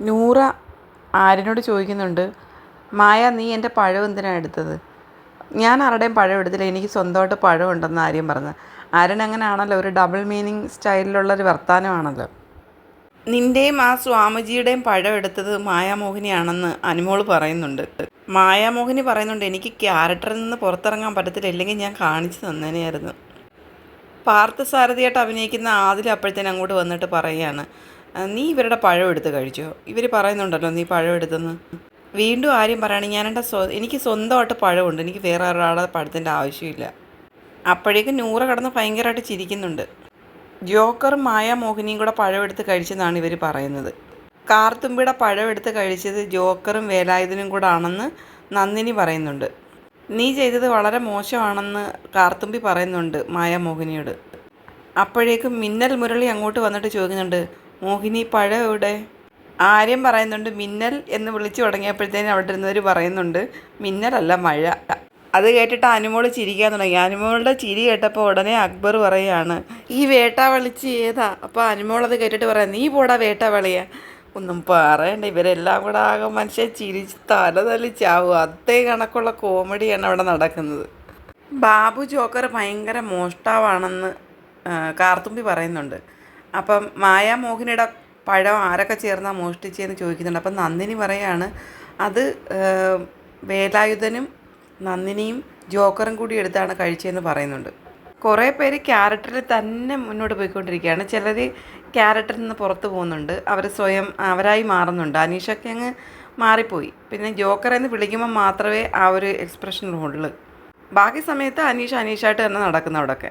നൂറ ആര്യനോട് ചോദിക്കുന്നുണ്ട് മായ നീ എന്റെ പഴം എന്തിനാണ് എടുത്തത്? ഞാൻ ആരുടെയും പഴം എടുത്തില്ല എനിക്ക് സ്വന്തമായിട്ട് പഴം ഉണ്ടെന്ന് ആര്യം പറഞ്ഞു ആര്യൻ അങ്ങനെയാണല്ലോ ഒരു ഡബിൾ മീനിങ് സ്റ്റൈലിലുള്ളൊരു വർത്തമാനമാണല്ലോ നിന്റെയും ആ സ്വാമിജിയുടെയും പഴം എടുത്തത് മായാമോഹിനിയാണെന്ന് അനുമോൾ പറയുന്നുണ്ട്. മായാമോഹിനി പറയുന്നുണ്ട് എനിക്ക് ക്യാരക്ടറിൽ നിന്ന് പുറത്തിറങ്ങാൻ പറ്റത്തില്ല ഇല്ലെങ്കിൽ ഞാൻ കാണിച്ചു തന്നേനെയായിരുന്നു. പാർത്ഥസാരഥിയായിട്ട് അഭിനയിക്കുന്ന ആദിൽ അപ്പോഴത്തേനും അങ്ങോട്ട് വന്നിട്ട് പറയുകയാണ് "ആ, നീ ഇവരുടെ പഴം എടുത്ത് കഴിച്ചോ? ഇവർ പറയുന്നുണ്ടല്ലോ നീ പഴം എടുത്തെന്ന്. വീണ്ടും ആരും പറയുകയാണെങ്കിൽ ഞാൻ എന്റെ സ്വ എനിക്ക് സ്വന്തമായിട്ട് പഴമുണ്ട് എനിക്ക് വേറെ ഒരാളുടെ പഴത്തിന്റെ ആവശ്യമില്ല. അപ്പോഴേക്കും നൂറ കടന്ന് ഭയങ്കരമായിട്ട് ചിരിക്കുന്നുണ്ട്. ജോക്കറും മായാമോഹിനിയും കൂടെ പഴം എടുത്ത് കഴിച്ചെന്നാണ് ഇവർ പറയുന്നത്. കാർത്തുമ്പിയുടെ പഴം എടുത്ത് കഴിച്ചത് ജോക്കറും വേലായുധനും കൂടെ ആണെന്ന് നന്ദിനി പറയുന്നുണ്ട്. നീ ചെയ്തത് വളരെ മോശമാണെന്ന് കാർത്തുമ്പി പറയുന്നുണ്ട് മായാമോഹിനിയോട് അപ്പോഴേക്കും മിന്നൽ മുരളി അങ്ങോട്ട് വന്നിട്ട് ചോദിക്കുന്നുണ്ട് മോഹിനി പഴം എവിടെ? ആര്യം പറയുന്നുണ്ട് മിന്നൽ എന്ന് വിളിച്ചു തുടങ്ങിയപ്പോഴത്തേനും അവിടെ ഇരുന്നവർ പറയുന്നുണ്ട് മിന്നലല്ല മഴ. അത് കേട്ടിട്ട് അനുമോൾ ചിരിക്കാൻ തുടങ്ങി. അനുമോളുടെ ചിരി കേട്ടപ്പോൾ ഉടനെ അക്ബർ പറയുകയാണ് ഈ വേട്ട വിളിച്ച് ഏതാ? അപ്പോൾ അനുമോൾ അത് കേട്ടിട്ട് പറയാം നീ പോടാ വേട്ട വിളിയാ ഒന്നും പറയണ്ട ഇവരെല്ലാം കൂടെ ആകെ മനുഷ്യൻ ചിരിച്ച് തല തലിച്ചാവും അതേ കണക്കുള്ള കോമഡിയാണ് അവിടെ നടക്കുന്നത്. ബാബു ജോക്കർ ഭയങ്കര മോഷ്ടാവാണെന്ന് കാർത്തുമ്പി പറയുന്നുണ്ട്. അപ്പം മായാമോഹിനിയുടെ പഴം ആരൊക്കെ ചേർന്നാൽ മോഷ്ടിച്ചതെന്ന് ചോദിക്കുന്നുണ്ട്. അപ്പം നന്ദിനി പറയാണ് അത് വേലായുധനും നന്ദിനിയും ജോക്കറും കൂടി എടുത്താണ് കഴിച്ചതെന്ന് പറയുന്നുണ്ട്. കുറേ പേര് ക്യാരക്ടറിൽ തന്നെ മുന്നോട്ട് പോയിക്കൊണ്ടിരിക്കുകയാണ്. ചിലർ ക്യാരക്ടറിൽ നിന്ന് പുറത്ത് പോകുന്നുണ്ട്. അവർ സ്വയം അവരായി മാറുന്നുണ്ട്. അനീഷൊക്കെ അങ്ങ് മാറിപ്പോയി. പിന്നെ ജോക്കർ എന്ന് വിളിക്കുമ്പോൾ മാത്രമേ ആ ഒരു എക്സ്പ്രഷൻ ഉള്ളൂ ബാക്കി സമയത്ത് അനീഷ് അനീഷായിട്ട് തന്നെ നടക്കുന്നു അവിടെയൊക്കെ